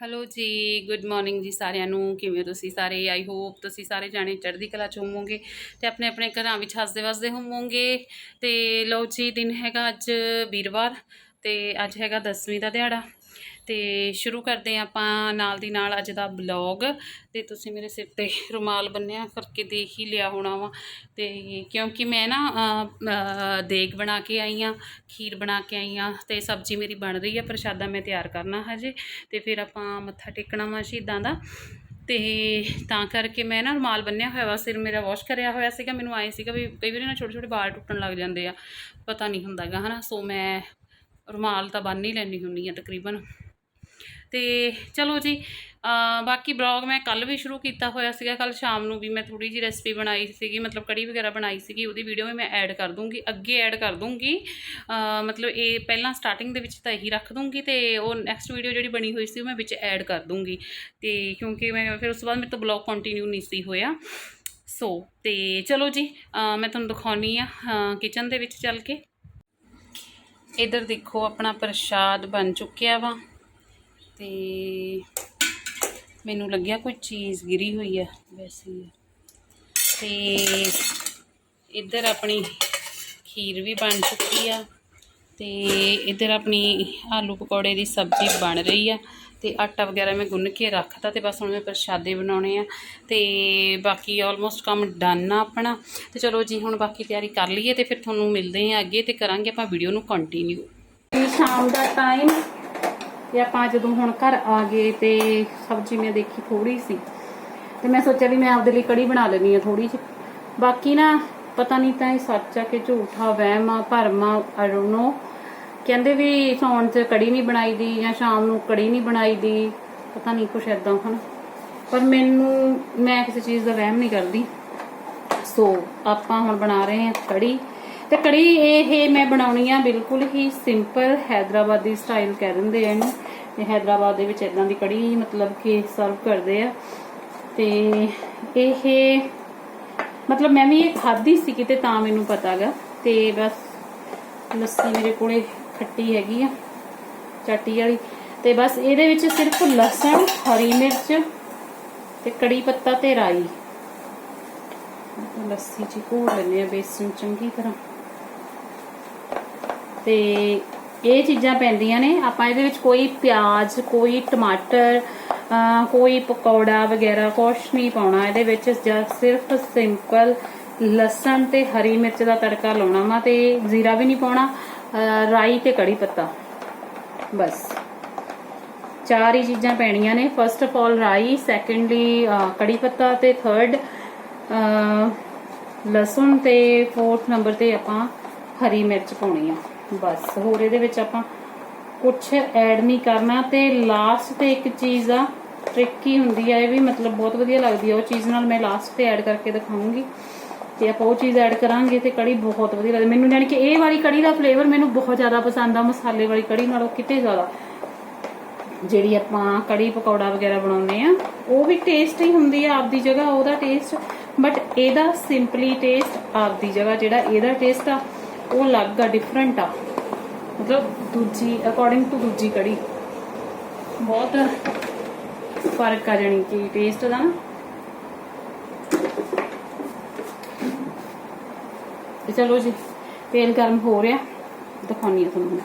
Hello ਜੀ good morning ਜੀ ਸਾਰਿਆਂ ਨੂੰ। ਕਿਵੇਂ ਤੁਸੀਂ ਸਾਰੇ? ਆਈ ਹੋਪ ਤੁਸੀਂ ਸਾਰੇ ਜਾਣੇ ਚੜ੍ਹਦੀ ਕਲਾ ਚ ਹੋਵੋਗੇ ਤੇ ਆਪਣੇ ਆਪਣੇ ਘਰਾਂ ਵਿੱਚ ਹੱਸਦੇ ਵਸਦੇ ਹੋਵੋਗੇ। ਤੇ ਲਓ ਜੀ, ਦਿਨ ਹੈਗਾ ਅੱਜ ਵੀਰਵਾਰ ਤੇ ਅੱਜ ਹੈਗਾ ਦਸਵੀਂ ਦਾ ਦਿਹਾੜਾ। ਤੇ ਸ਼ੁਰੂ ਕਰਦੇ ਹਾਂ ਆਪਾਂ ਨਾਲ ਦੀ ਨਾਲ ਅੱਜ ਦਾ ਬਲੌਗ ਤੇ ਤੁਸੀਂ ਮੇਰੇ ਸਿਰ ਤੇ ਰੁਮਾਲ ਬੰਨਿਆ ਕਰਕੇ ਦੇਖ ਹੀ ਲਿਆ ਹੋਣਾ ਵਾ। ਤੇ ਕਿਉਂਕਿ ਮੈਂ ਨਾ ਦੇਗ ਬਣਾ ਕੇ ਆਈ ਆ ਖੀਰ ਬਣਾ ਕੇ ਆਈ ਆ ਤੇ ਸਬਜ਼ੀ ਮੇਰੀ ਬਣ ਰਹੀ ਆ, ਪ੍ਰਸ਼ਾਦਾ ਮੈਂ ਤਿਆਰ ਕਰਨਾ ਹਜੇ। ਤੇ ਫਿਰ ਆਪਾਂ ਮੱਥਾ ਟੇਕਣਾ ਵਾ ਸ਼ਹੀਦਾਂ ਦਾ। ਤੇ ਤਾਂ ਕਰਕੇ ਮੈਂ ਨਾ ਰੁਮਾਲ ਬੰਨਿਆ ਹੋਇਆ ਵਾ, ਸਿਰ ਮੇਰਾ ਵਾਸ਼ ਕਰਿਆ ਹੋਇਆ ਸੀਗਾ। ਮੈਨੂੰ ਆਏ ਸੀਗਾ ਵੀ ਕਈ ਵਾਰੀ ਨਾ ਛੋਟੇ ਛੋਟੇ ਵਾਲ ਟੁੱਟਣ ਲੱਗ ਜਾਂਦੇ ਆ। ਪਤਾ ਨਹੀਂ ਹੁੰਦਾਗਾ ਹਨਾ। ਸੋ ਮੈਂ ਰੁਮਾਲ ਤਾਂ ਬੰਨ ਹੀ ਲੈਣੀ ਹੁੰਦੀ ਆ ਤਕਰੀਬਨ। ਤੇ ਚਲੋ ਜੀ ਬਾਕੀ ਬਲੌਗ ਮੈਂ ਕੱਲ ਵੀ ਸ਼ੁਰੂ ਕੀਤਾ ਹੋਇਆ ਸੀਗਾ ਕੱਲ ਸ਼ਾਮ ਨੂੰ ਵੀ ਮੈਂ ਥੋੜੀ ਜਿਹੀ ਰੈਸਪੀ ਬਣਾਈ ਸੀਗੀ, ਮਤਲਬ ਕੜੀ ਵਗੈਰਾ ਬਣਾਈ ਸੀਗੀ, ਉਹਦੀ ਵੀਡੀਓ ਵੀ ਮੈਂ ਐਡ ਕਰ ਦੂੰਗੀ, ਅੱਗੇ ਐਡ ਕਰ ਦੂੰਗੀ। ਮਤਲਬ ਇਹ ਪਹਿਲਾਂ ਸਟਾਰਟਿੰਗ ਦੇ ਵਿੱਚ ਤਾਂ ਇਹੀ ਰੱਖ ਦੂੰਗੀ ਤੇ ਉਹ ਨੈਕਸਟ ਵੀਡੀਓ ਜਿਹੜੀ ਬਣੀ ਹੋਈ ਸੀ ਉਹ ਮੈਂ ਵਿੱਚ ਐਡ ਕਰ ਦੂੰਗੀ। ਤੇ ਕਿਉਂਕਿ ਮੈਂ ਫਿਰ ਉਸ ਤੋਂ ਬਾਅਦ ਮੇਰੇ ਤੋਂ ਬਲੌਗ ਕੰਟੀਨਿਊ ਨਹੀਂ ਸੀ ਹੋਇਆ। ਸੋ ਤੇ ਚਲੋ ਜੀ ਮੈਂ ਤੁਹਾਨੂੰ ਦਿਖਾਉਣੀ ਆ ਕਿਚਨ ਦੇ ਵਿੱਚ ਚੱਲ ਕੇ। ਇਧਰ ਦੇਖੋ ਆਪਣਾ ਪ੍ਰਸ਼ਾਦ ਬਣ ਚੁੱਕਿਆ ਵਾ ਤੇ ਮੈਨੂੰ ਲੱਗਿਆ ਕੋਈ ਚੀਜ਼ ਗਿਰੀ ਹੋਈ ਆ, ਵੈਸੇ ਹੀ। ਤੇ ਇੱਧਰ ਆਪਣੀ ਖੀਰ ਵੀ ਬਣ ਚੁੱਕੀ ਆ ਤੇ ਇੱਧਰ ਆਪਣੀ ਆਲੂ ਪਕੌੜੇ ਦੀ ਸਬਜ਼ੀ ਬਣ ਰਹੀ ਆ ਤੇ ਆਟਾ ਵਗੈਰਾ ਮੈਂ ਗੁੰਨ ਕੇ ਰੱਖਤਾ ਤੇ ਬਸ ਹੁਣ ਮੈਂ ਪ੍ਰਸ਼ਾਦੇ ਬਣਾਉਣੇ ਆ ਤੇ ਬਾਕੀ ਆਲਮੋਸਟ ਕੰਮ ਡਨ ਆ ਆਪਣਾ। ਤੇ ਚਲੋ ਜੀ, ਹੁਣ ਬਾਕੀ ਤਿਆਰੀ ਕਰ ਲਈਏ ਤੇ ਫਿਰ ਤੁਹਾਨੂੰ ਮਿਲਦੇ ਆ ਅੱਗੇ ਤੇ ਕਰਾਂਗੇ ਆਪਾਂ ਵੀਡੀਓ ਨੂੰ ਕੰਟੀਨਿਊ ਸ਼ਾਮ ਦਾ ਟਾਈਮ ਤੇ ਆਪਾਂ ਜਦੋਂ ਹੁਣ ਘਰ ਆ ਗਏ ਤੇ ਸਬਜ਼ੀ ਮੈਂ ਦੇਖੀ ਥੋੜੀ ਸੀ। ਤੇ ਮੈਂ ਸੋਚਿਆ ਵੀ ਮੈਂ ਆਪਦੇ ਲਈ ਕੜੀ ਬਣਾ ਲੈਣੀ ਆ ਥੋੜੀ ਜਿਹੀ। ਬਾਕੀ ਨਾ ਪਤਾ ਨਹੀਂ ਤਾਂ ਇਹ ਸੱਚ ਆ ਕਿ ਝੂਠਾ ਵਹਿਮ ਆ, ਭਰਮ ਆ ਆਈ ਡੋਨਟ ਨੋ ਕਹਿੰਦੇ ਵੀ ਸੌਣ 'ਚ ਕੜੀ ਨਹੀਂ ਬਣਾਈ ਦੀ ਜਾਂ ਸ਼ਾਮ ਨੂੰ ਕੜੀ ਨਹੀਂ ਬਣਾਈ ਦੀ ਪਤਾ ਨਹੀਂ ਕੁਛ ਐਦਾਂ ਹਨ। ਪਰ ਮੈਨੂੰ, ਮੈਂ ਕਿਸੇ ਚੀਜ਼ ਦਾ ਵਹਿਮ ਨਹੀਂ ਕਰਦੀ। ਸੋ ਆਪਾਂ ਹੁਣ ਬਣਾ ਰਹੇ ਹਾਂ ਕੜੀ। ਤੇ ਕੜੀ ਇਹ ਮੈਂ ਬਣਾਉਣੀ ਆ ਬਿਲਕੁਲ ਹੀ ਸਿੰਪਲ ਹੈਦਰਾਬਾਦੀ ਸਟਾਈਲ ਕਹਿ ਦਿੰਦੇ ਆ ਇਹਨੂੰ। ਤੇ ਹੈਦਰਾਬਾਦ ਦੇ ਵਿੱਚ ਇਦਾਂ ਦੀ ਕੜੀ ਮਤਲਬ ਕਿ ਸਰਵ ਕਰਦੇ ਆ। ਤੇ ਇਹ, ਮਤਲਬ ਮੈਂ ਵੀ ਇਹ ਖਾਧੀ ਸੀ ਕਿਤੇ ਤਾਂ ਮੈਨੂੰ ਪਤਾਗਾ ਤੇ ਬਸ ਲੱਸੀ ਮੇਰੇ ਕੋਲੇ ਖੱਟੀ ਹੈਗੀ ਆ, ਚਾਟੀ ਵਾਲੀ। ਤੇ ਬਸ ਇਹਦੇ ਵਿੱਚ ਸਿਰਫ ਲਸਣ, ਹਰੀ ਮਿਰਚ ਤੇ ਕੜੀ ਪੱਤਾ ਤੇ ਰਾਈ। ਲੱਸੀ ਚ ਘੋਲ ਲੈਂਦੇ ਆ ਬੇਸਨ ਚੰਗੀ ਤਰ੍ਹਾਂ। ਤੇ ਇਹ ਚੀਜ਼ਾਂ ਪੈਂਦੀਆਂ ਨੇ। ਆਪਾਂ ਇਹਦੇ ਵਿੱਚ ਕੋਈ ਪਿਆਜ਼, ਕੋਈ ਟਮਾਟਰ ਕੋਈ ਪਕੌੜਾ ਵਗੈਰਾ ਕੁਛ ਨਹੀਂ ਪਾਉਣਾ। ਇਹਦੇ ਵਿੱਚ ਸਿਰਫ ਸਿੰਪਲ ਲਸਣ ਤੇ ਹਰੀ ਮਿਰਚ ਦਾ ਤੜਕਾ ਲਾਉਣਾ ਵਾ ਤੇ ਜ਼ੀਰਾ ਵੀ ਨਹੀਂ ਪਾਉਣਾ। ਰਾਈ ਤੇ ਕੜੀ ਪੱਤਾ। ਬਸ। ਚਾਰ ਹੀ ਚੀਜ਼ਾਂ ਪੈਣੀਆਂ ਨੇ। ਫਸਟ ਆਫ ਆਲ ਰਾਈ ਸੈਕੰਡਲੀ ਕੜੀ ਪੱਤਾ ਤੇ ਥਰਡ ਲਸਣ ਤੇ ਫੋਰਥ ਨੰਬਰ ਤੇ ਆਪਾਂ ਹਰੀ ਮਿਰਚ ਪਾਉਣੀ ਆ। ਬਸ। ਹੋਰ ਇਹਦੇ ਵਿੱਚ ਆਪਾਂ ਕੁਝ ਐਡ ਨਹੀਂ ਕਰਨਾ। ਤੇ ਲਾਸਟ ਤੇ ਇੱਕ ਚੀਜ਼ ਆ ਟ੍ਰਿਕੀ ਹੁੰਦੀ ਆ, ਇਹ ਵੀ ਮਤਲਬ ਬਹੁਤ ਵਧੀਆ ਲੱਗਦੀ ਆ। ਉਹ ਚੀਜ਼ ਨਾਲ ਮੈਂ ਲਾਸਟ ਤੇ ਐਡ ਕਰਕੇ ਦਿਖਾਉਂਗੀ। ਤੇ ਆਪਾਂ ਉਹ ਚੀਜ਼ ਐਡ ਕਰਾਂਗੇ ਤੇ ਕੜੀ ਬਹੁਤ ਵਧੀਆ ਲੱਗਦੀ। ਮੈਨੂੰ ਜਾਣੀ ਕਿ ਇਹ ਵਾਲੀ ਕੜੀ ਦਾ ਫਲੇਵਰ ਮੈਨੂੰ ਬਹੁਤ ਜ਼ਿਆਦਾ ਪਸੰਦ ਆ, ਮਸਾਲੇ ਵਾਲੀ ਕੜੀ ਨਾਲੋਂ ਕਿਤੇ ਜ਼ਿਆਦਾ। ਜਿਹੜੀ ਆਪਾਂ ਕੜੀ ਪਕੌੜਾ ਵਗੈਰਾ ਬਣਾਉਂਦੇ ਆ, ਉਹ ਵੀ ਟੇਸਟ ਹੀ ਹੁੰਦੀ ਆ ਆਪਦੀ ਜਗ੍ਹਾ, ਉਹਦਾ ਟੇਸਟ ਬਟ ਇਹਦਾ ਸਿੰਪਲੀ ਟੇਸਟ ਆਪਦੀ ਜਗ੍ਹਾ, ਜਿਹੜਾ ਇਹਦਾ ਟੇਸਟ ਆ, ਉਹ ਅਲੱਗ ਆ ਡਿਫਰੈਂਟ ਆ। ਮਤਲਬ ਦੂਜੀ ਅਕੋਰਡਿੰਗ ਟੂ ਦੂਜੀ ਕੜੀ। ਬਹੁਤ ਫ਼ਰਕ ਆ ਜਾਣੀ ਕਿ ਟੇਸਟ ਦਾ ਨਾ। ਤੇ ਚਲੋ ਜੀ, ਤੇਲ ਗਰਮ ਹੋ ਰਿਹਾ ਦਿਖਾਉਣੀ ਆ ਤੁਹਾਨੂੰ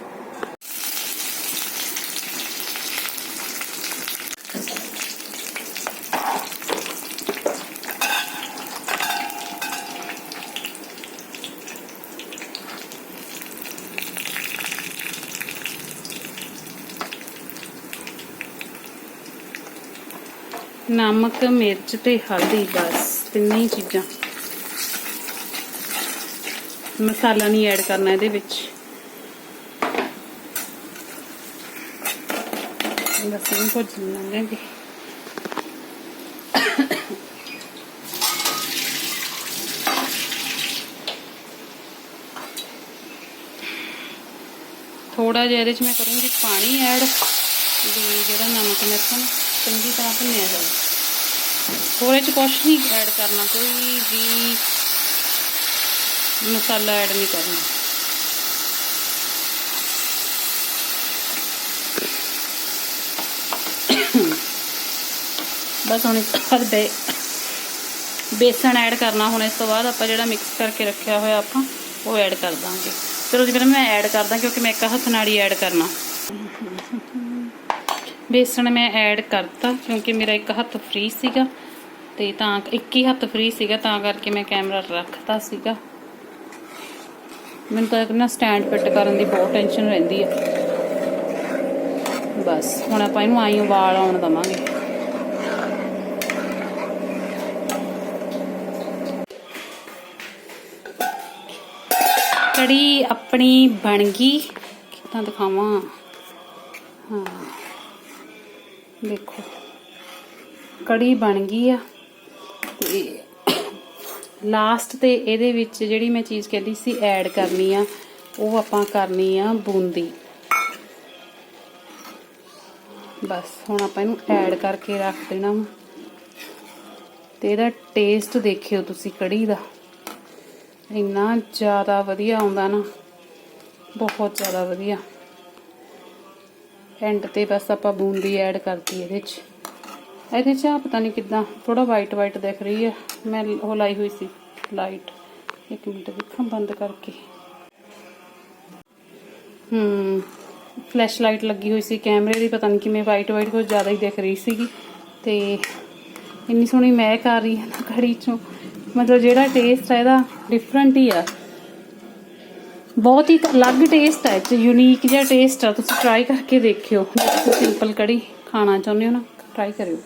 ਨਮਕ, ਮਿਰਚ ਤੇ ਹਲਦੀ, ਬਸ, ਤਿੰਨੇ ਚੀਜ਼ਾਂ। ਮਸਾਲਾ ਨਹੀਂ ਐਡ ਕਰਨਾ ਇਹਦੇ ਵਿੱਚ। ਬਸ ਇਹਨੂੰ ਭੁੱਜ ਲਾਂਗੇ ਥੋੜਾ ਜਿਹਾ ਇਹਦੇ ਚ ਮੈਂ ਕਰੂੰਗੀ ਪਾਣੀ ਐਡ, ਵੀ ਜਿਹੜਾ ਨਮਕ ਮਿਰਚ ਨਾ ਚੰਗੀ ਤਰ੍ਹਾਂ ਭੁੰਨਿਆ ਜਾਵੇ। ਹੋਰ ਚ ਕੁਛ ਨਹੀਂ ਐਡ ਕਰਨਾ, ਕੋਈ ਵੀ ਮਸਾਲਾ ਐਡ ਨਹੀਂ ਕਰਨਾ ਬਸ ਹੁਣ ਇਸ ਤੋਂ ਬਾਅਦ ਬੇ ਬੇਸਣ ਐਡ ਕਰਨਾ ਹੁਣ ਇਸ ਤੋਂ ਬਾਅਦ ਆਪਾਂ ਜਿਹੜਾ ਮਿਕਸ ਕਰਕੇ ਰੱਖਿਆ ਹੋਇਆ ਆਪਾਂ ਉਹ ਐਡ ਕਰ ਦਾਂਗੇ ਚਲੋ ਜੀ ਪਹਿਲਾਂ ਮੈਂ ਐਡ ਕਰਦਾ ਕਿਉਂਕਿ ਮੈਂ ਇੱਕ ਹੱਥ ਨਾਲ ਹੀ ਐਡ ਕਰਨਾ ਬੇਸਣ ਮੈਂ ਐਡ ਕਰਤਾ ਕਿਉਂਕਿ ਮੇਰਾ ਇੱਕ ਹੱਥ ਫ੍ਰੀ ਸੀਗਾ ਤੇ ਤਾਂ ਇੱਕ ਹੀ ਹੱਥ ਫ੍ਰੀ ਸੀਗਾ ਤਾਂ ਕਰਕੇ ਮੈਂ ਕੈਮਰਾ ਰੱਖਤਾ ਸੀਗਾ ਮੈਨੂੰ ਤਾਂ ਨਾ ਸਟੈਂਡ ਫਿੱਟ ਕਰਨ ਦੀ ਬਹੁਤ ਟੈਨਸ਼ਨ ਰਹਿੰਦੀ ਆ। ਬਸ, ਹੁਣ ਆਪਾਂ ਇਹਨੂੰ ਆਈ ਉਬਾਲ ਆਉਣ ਦਵਾਂਗੇ। ਕੜੀ ਆਪਣੀ ਬਣ ਗਈ। ਕਿੱਦਾਂ ਦਿਖਾਵਾਂ? ਹਾਂ। ਦੇਖੋ। ਕੜੀ ਬਣ ਗਈ ਆ। ਤੇ ਲਾਸਟ ਤੇ ਇਹਦੇ ਵਿੱਚ ਜਿਹੜੀ ਮੈਂ ਚੀਜ਼ ਕਹਿੰਦੀ ਸੀ ਐਡ ਕਰਨੀ ਆ, ਉਹ ਆਪਾਂ ਕਰਨੀ ਆ ਬੂੰਦੀ। ਬਸ, ਹੁਣ ਆਪਾਂ ਇਹਨੂੰ ਐਡ ਕਰਕੇ ਰੱਖ ਦੇਣਾ ਵਾ। ਤੇ ਇਹਦਾ ਟੇਸਟ ਦੇਖਿਓ ਤੁਸੀਂ ਕੜੀ ਦਾ। ਇੰਨਾ ਜ਼ਿਆਦਾ ਵਧੀਆ ਆਉਂਦਾ ਨਾ, ਬਹੁਤ ਜ਼ਿਆਦਾ ਵਧੀਆ। ਐਂਡ ਤੇ ਬਸ ਆਪਾਂ ਬੂੰਦੀ ਐਡ ਕਰਤੀ ਇਹਦੇ 'ਚ। ਇਹਦੇ 'ਚ ਆ ਪਤਾ ਨਹੀਂ ਕਿੱਦਾਂ ਥੋੜਾ ਵਾਈਟ ਵਾਈਟ ਦਿਖ ਰਹੀ ਹੈ। ਮੈਂ ਉਹ ਲਾਈ ਹੋਈ ਸੀ ਲਾਈਟ ਇੱਕ ਮਿੰਟ ਦੇਖਾਂ ਬੰਦ ਕਰਕੇ। ਹੂੰ ਫਲੈਸ਼ ਲਾਈਟ ਲੱਗੀ ਹੋਈ ਸੀ ਕੈਮਰੇ ਦੀ, ਪਤਾ ਨਹੀਂ ਕਿਵੇਂ ਵਾਈਟ ਵਾਈਟ ਕੁਝ ਜ਼ਿਆਦਾ ਹੀ ਦਿਖ ਰਹੀ ਸੀਗੀ। ਤੇ ਇੰਨੀ ਸੋਹਣੀ ਮਹਿਕ ਆ ਰਹੀ ਹੈ ਨਾ ਕੜੀ ਚੋਂ। ਮਤਲਬ ਜਿਹੜਾ ਟੇਸਟ ਹੈ ਇਹਦਾ ਡਿਫਰੈਂਟ ਹੀ ਆ। ਬਹੁਤ ਹੀ ਅਲੱਗ ਟੇਸਟ ਹੈ ਚ ਯੂਨੀਕ ਜਿਹਾ ਟੇਸਟ ਆ। ਤੁਸੀਂ ਟਰਾਈ ਕਰਕੇ ਦੇਖਿਓ। ਜੇ ਤੁਸੀਂ ਸਿੰਪਲ ਕੜੀ ਖਾਣਾ ਚਾਹੁੰਦੇ ਹੋ ਨਾ ਟਰਾਈ ਕਰਿਓ।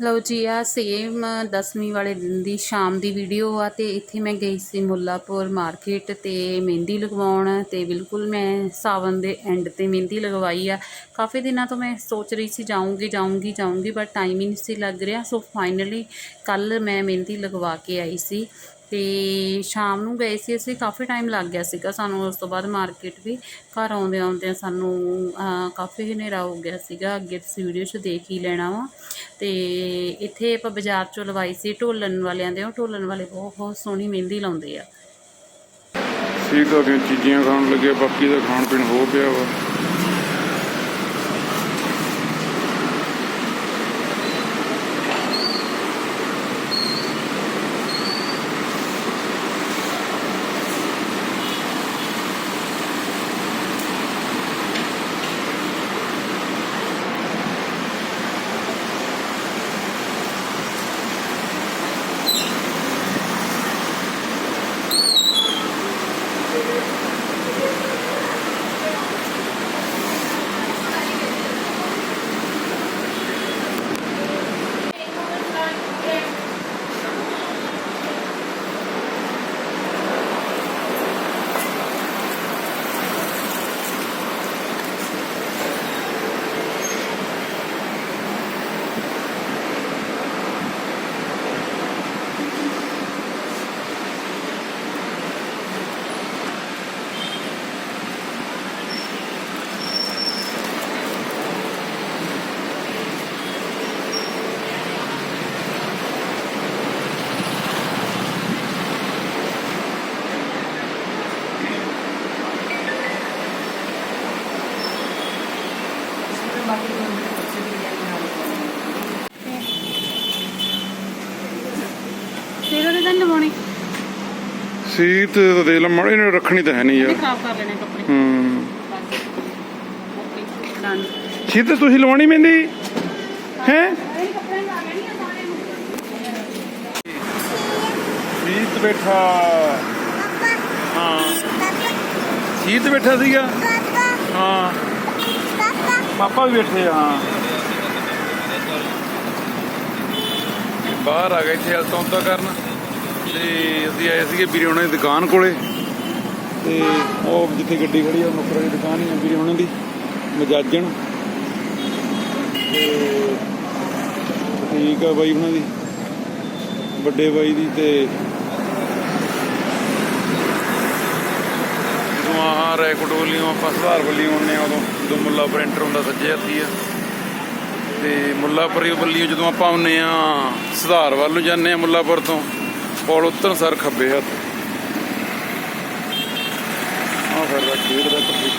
ਲਓ ਜੀ, ਆ ਸੇਮ 10ਵੀਂ ਵਾਲੇ ਦਿਨ ਦੀ ਸ਼ਾਮ ਦੀ ਵੀਡੀਓ ਆ ਤੇ ਇੱਥੇ ਮੈਂ ਗਈ ਸੀ ਮੁੱਲਾਪੁਰ ਮਾਰਕੀਟ ਤੇ ਮਹਿੰਦੀ ਲਗਵਾਉਣ ਤੇ ਬਿਲਕੁਲ ਮੈਂ ਸਾਵਨ ਦੇ ਐਂਡ ਤੇ ਮਹਿੰਦੀ ਲਗਵਾਈ ਆ। ਕਾਫੀ ਦਿਨਾਂ ਤੋਂ ਮੈਂ ਸੋਚ ਰਹੀ ਸੀ ਜਾਊਂਗੀ ਜਾਊਂਗੀ ਜਾਊਂਗੀ ਬਟ ਟਾਈਮ ਹੀ ਨਹੀਂ ਸੀ ਲੱਗ ਰਿਹਾ। ਸੋ ਫਾਈਨਲੀ ਕੱਲ ਮੈਂ ਮਹਿੰਦੀ ਲਗਵਾ ਕੇ ਆਈ ਸੀ। ਤੇ ਸ਼ਾਮ ਨੂੰ ਗਏ ਸੀ ਅਸੀਂ, ਕਾਫੀ ਟਾਈਮ ਲੱਗ ਗਿਆ ਸੀਗਾ ਸਾਨੂੰ, ਉਸ ਤੋਂ ਬਾਅਦ ਮਾਰਕੀਟ ਵੀ ਘਰ ਆਉਂਦੇ ਆਉਂਦੇ ਸਾਨੂੰ ਕਾਫੀ ਹਨੇਰਾ ਹੋ ਗਿਆ ਸੀਗਾ, ਅੱਗੇ ਤੁਸੀਂ ਵੀਡੀਓ 'ਚ ਦੇਖ ਹੀ ਲੈਣਾ ਵਾ। ਤੇ ਇੱਥੇ ਆਪਾਂ ਬਾਜ਼ਾਰ 'ਚੋਂ ਲਵਾਈ ਸੀ, ਢੋਲਣ ਵਾਲਿਆਂ ਦੇ, ਉਹ ਢੋਲਣ ਵਾਲੇ ਬਹੁਤ ਬਹੁਤ ਸੋਹਣੀ ਮਹਿੰਦੀ ਲਾਉਂਦੇ ਆ। ਸੀਟਾਂ ਦੀਆਂ ਚੀਜ਼ਾਂ ਖਾਣ ਲੱਗੇ, ਬਾਕੀ ਦਾ ਖਾਣ ਪੀਣ ਹੋ ਪਿਆ ਵਾ ਤੇਰੇ ਦੇ ਤਾਂ ਨੀ ਲਵਾਉਣੀ ਸੀਟ ਤਾਂ ਦੇ ਲਮੜ ਇਹਨੇ ਰੱਖਣੀ ਤਾਂ ਹੈ ਨਹੀਂ ਯਾਰ। ਖਰਾਬ ਕਰ ਲੈਣੇ ਕੱਪੜੇ। ਹੂੰ। ਓਕੇ ਡਨ ਸੀਟ ਤਾਂ ਤੁਸੀਂ ਲਵਾਉਣੀ ਮੈਂਦੀ ਹੈ? ਸੀਤ ਬੈਠਾ। ਹਾਂ। ਸੀਤ ਬੈਠਾ ਸੀਗਾ। ਹਾਂ। ਪਾਪਾ ਵੀ ਬੈਠੇ ਆ ਹਾਂ। ਬਾਹਰ ਆ ਗਏ ਇੱਥੇ ਹਲਤੋਂ ਤਾਂ ਕਰਨ। ਤੇ ਅਸੀਂ ਆਏ ਸੀਗੇ ਵੀਰੇ ਉਹਨਾਂ ਦੀ ਦੁਕਾਨ ਕੋਲੇ। ਤੇ ਉਹ ਜਿੱਥੇ ਗੱਡੀ ਖੜੀ ਆ ਉਹ ਨੁਕਰਾਂ ਦੀ ਦੁਕਾਨ ਹੀ ਆ ਵੀਰੇ ਉਹਨਾਂ ਦੀ, ਮਜਾਜਣ। ਤੇ ਠੀਕ ਆ ਬਾਈ ਉਹਨਾਂ ਦੀ, ਵੱਡੇ ਬਾਈ ਦੀ ਤੇ ਜਦੋਂ ਆਹ ਰੈਕੋਟ ਵੱਲੋਂ ਆਪਾਂ ਸੁਧਾਰ ਵੱਲੋਂ ਆਉਂਦੇ ਆ ਉਦੋਂ, ਜਦੋਂ ਮੁੱਲਾ ਪ੍ਰਿੰਟਰ ਹੁੰਦਾ ਸੱਜੇ ਹੱਥੀ ਆ। ਤੇ ਮੁੱਲਾਪੁਰ ਵੱਲੋਂ ਜਦੋਂ ਆਪਾਂ ਆਉਂਦੇ ਆ, ਸੁਧਾਰ ਵੱਲ ਨੂੰ ਜਾਂਦੇ ਆ ਮੁੱਲਾਪੁਰ ਤੋਂ। ਪੁਲ ਉੱਤਰ ਸਰ ਖੱਬੇ ਹੱਥ। ਆ ਫਿਰ ਦਾ ਖੇਡ ਦਾ ਕੱਪੀ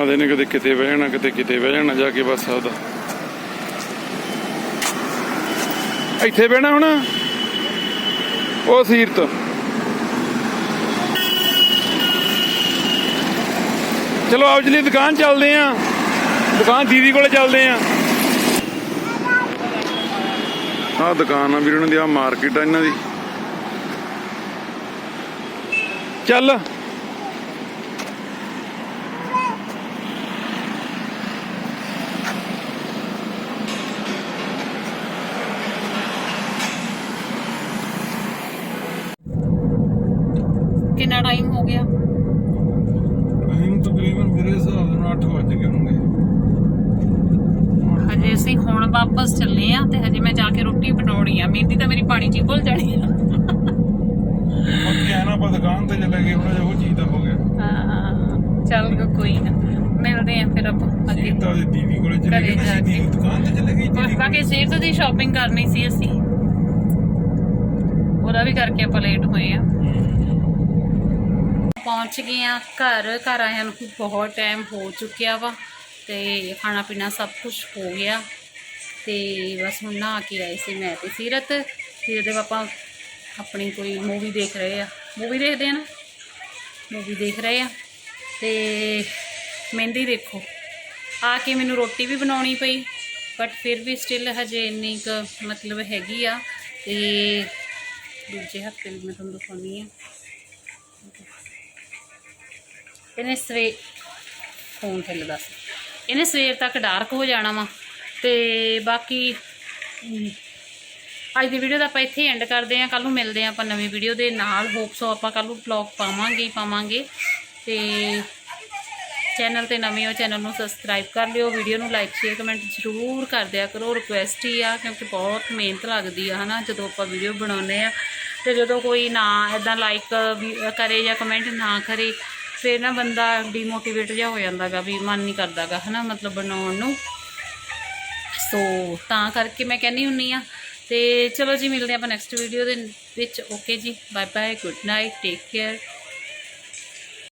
ਆਦੇ ਨੇ ਕਦੇ ਕਿਤੇ ਬਹਿ ਜਾਣਾ ਕਿਤੇ ਕਿਤੇ ਬਹਿ ਜਾਣਾ, ਜਾ ਕੇ ਬਸ ਆਪਦਾ। ਇੱਥੇ ਬਹਿਣਾ ਹੁਣ? ਉਹ ਸੀਰਤ। ਚਲੋ ਆਪ ਜੀ, ਦੁਕਾਨ ਚੱਲਦੇ ਆ। ਦੁਕਾਨ ਦੀਦੀ ਕੋਲੇ ਚੱਲਦੇ ਆ। ਆਹ ਦੁਕਾਨ ਆ ਵੀਰ ਉਹਨਾਂ ਦੀ ਆ ਮਾਰਕੀਟ ਆ ਇਹਨਾਂ ਦੀ। ਚੱਲ ਕਿੰਨਾ ਟਾਈਮ ਹੋ ਗਿਆ ਅਸੀਂ ਤਕਰੀਬਨ ਮੇਰੇ ਹਿਸਾਬ ਨਾਲ 8 ਵਜ ਗਏ ਹੋਣਗੇ ਹਜੇ ਅਸੀਂ ਹੁਣ ਵਾਪਸ ਚੱਲੇ ਆ ਤੇ ਹਜੇ ਮੈਂ ਜਾ ਕੇ ਰੋਟੀ ਬਣਾਉਣੀ ਆ। ਮਹਿੰਦੀ ਤਾਂ ਮੇਰੀ ਪਾਣੀ ਚ ਹੀ ਭੁੱਲ ਜਾਣੀ ਆ। ਬਾਕੀ ਐ ਨਾ ਆਪਾਂ ਦੁਕਾਨ ਤੇ ਚਲੇ ਗਏ ਹੁਣ ਉਹ ਚੀਜ਼ ਦਾ ਹੋ ਗਿਆ। ਹਾਂ, ਚੱਲ ਕੋਈ ਨਾ। ਮਿਲਦੇ ਆ ਫਿਰ ਆਪਾਂ ਅੱਗੇ। ਸੀਤਾ ਦੀ ਦੀਦੀ ਕੋਲੇ ਚਲੇ ਘਰੇ ਗਏ ਜਾ ਸੀ ਕੇ। ਦੀਦੀ ਦੁਕਾਨ ਤੇ ਚਲੇ ਗਈ ਦੀਦੀ ਬਾਕੀ ਸਿਰ ਦੀ ਸ਼ਾਪਿੰਗ ਕਰਨੀ ਸੀ ਅਸੀਂ। ਉਹਦਾ ਵੀ ਕਰਕੇ ਆਪਾਂ ਲੇਟ ਹੋਏ ਆ। ਪਹੁੰਚ ਗਏ ਆ ਘਰ। ਘਰ ਆਇਆਂ ਨੂੰ ਬਹੁਤ ਟਾਈਮ ਹੋ ਚੁੱਕਿਆ ਵਾ ਤੇ ਖਾਣਾ ਪੀਣਾ ਸਭ ਕੁਝ ਹੋ ਗਿਆ। ਤੇ ਬਸ ਹੁਣ ਨਹਾ ਕੇ ਆਏ ਸੀ ਮੈਂ ਤੇ ਸੀਰਤ ਸੀਰਤ ਦੇ ਪਾਪਾ ਆਪਣੀ ਕੋਈ ਮੂਵੀ ਦੇਖ ਰਹੇ ਆ। ਮੂਵੀ ਦੇਖਦੇ ਆ ਨਾ? ਮੂਵੀ ਦੇਖ ਰਹੇ ਆ। ਤੇ ਮਹਿੰਦੀ ਦੇਖੋ। ਆ ਕੇ ਮੈਨੂੰ ਰੋਟੀ ਵੀ ਬਣਾਉਣੀ ਪਈ ਬਟ ਫਿਰ ਵੀ ਸਟਿਲ ਹਜੇ ਇੰਨੀ ਕੁ ਮਤਲਬ ਹੈਗੀ ਆ ਤੇ ਦੂਜੇ ਹਫ਼ਤੇ ਵੀ ਮੈਂ ਤੁਹਾਨੂੰ ਦਿਖਾਉਣੀ ਆ। ਇਹਨੇ ਸਵੇ ਫੋਨ ਹਿੱਲਦਾ ਸੀ ਇਹਨੇ ਸਵੇਰ ਤੱਕ ਡਾਰਕ ਹੋ ਜਾਣਾ ਵਾ। ਤੇ ਬਾਕੀ ਅੱਜ ਦੀ ਵੀਡੀਓ ਦਾ ਆਪਾਂ ਇੱਥੇ ਐਂਡ ਕਰਦੇ ਹਾਂ। ਕੱਲ ਨੂੰ ਮਿਲਦੇ ਹਾਂ ਆਪਾਂ ਨਵੀਂ ਵੀਡੀਓ ਦੇ ਨਾਲ। ਹੋਪ ਸੋ ਆਪਾਂ ਕੱਲ ਨੂੰ ਵਲੌਗ ਪਾਵਾਂਗੇ ਹੀ ਪਾਵਾਂਗੇ। ਤੇ ਚੈਨਲ ਤੇ ਨਵੇਂ ਹੋ ਚੈਨਲ ਨੂੰ ਸਬਸਕ੍ਰਾਈਬ ਕਰ ਲਿਓ। ਵੀਡੀਓ ਨੂੰ ਲਾਈਕ ਸ਼ੇਅਰ ਕਮੈਂਟ ਜ਼ਰੂਰ ਕਰ ਦਿਆ ਕਰੋ। ਰਿਕੁਐਸਟ ਹੀ ਆ, ਕਿਉਂਕਿ ਬਹੁਤ ਮਿਹਨਤ ਲੱਗਦੀ ਆ, ਹਨਾ, ਜਦੋਂ ਆਪਾਂ ਵੀਡੀਓ ਬਣਾਉਂਦੇ ਆ ਤੇ ਜਦੋਂ ਕੋਈ ਨਾ ਇਦਾਂ ਲਾਈਕ ਕਰੇ ਜਾਂ ਕਮੈਂਟ ਨਾ ਕਰੇ, ਫਿਰ ਨਾ ਬੰਦਾ ਡੀਮੋਟੀਵੇਟ ਜਿਹਾ ਹੋ ਜਾਂਦਾਗਾ ਵੀ ਮਨ ਨਹੀਂ ਕਰਦਾਗਾ ਹਨਾ, ਮਤਲਬ ਬਣਾਉਣ ਨੂੰ। ਸੋ ਤਾਂ ਕਰਕੇ ਮੈਂ ਕਹਿੰਦੀ ਹੁੰਨੀ ਆ। ਤੇ ਚਲੋ ਜੀ, ਮਿਲਦੇ ਆਪਾਂ ਨੈਕਸਟ ਵੀਡੀਓ ਦੇ ਵਿੱਚ। ਓਕੇ ਜੀ bye bye good night take care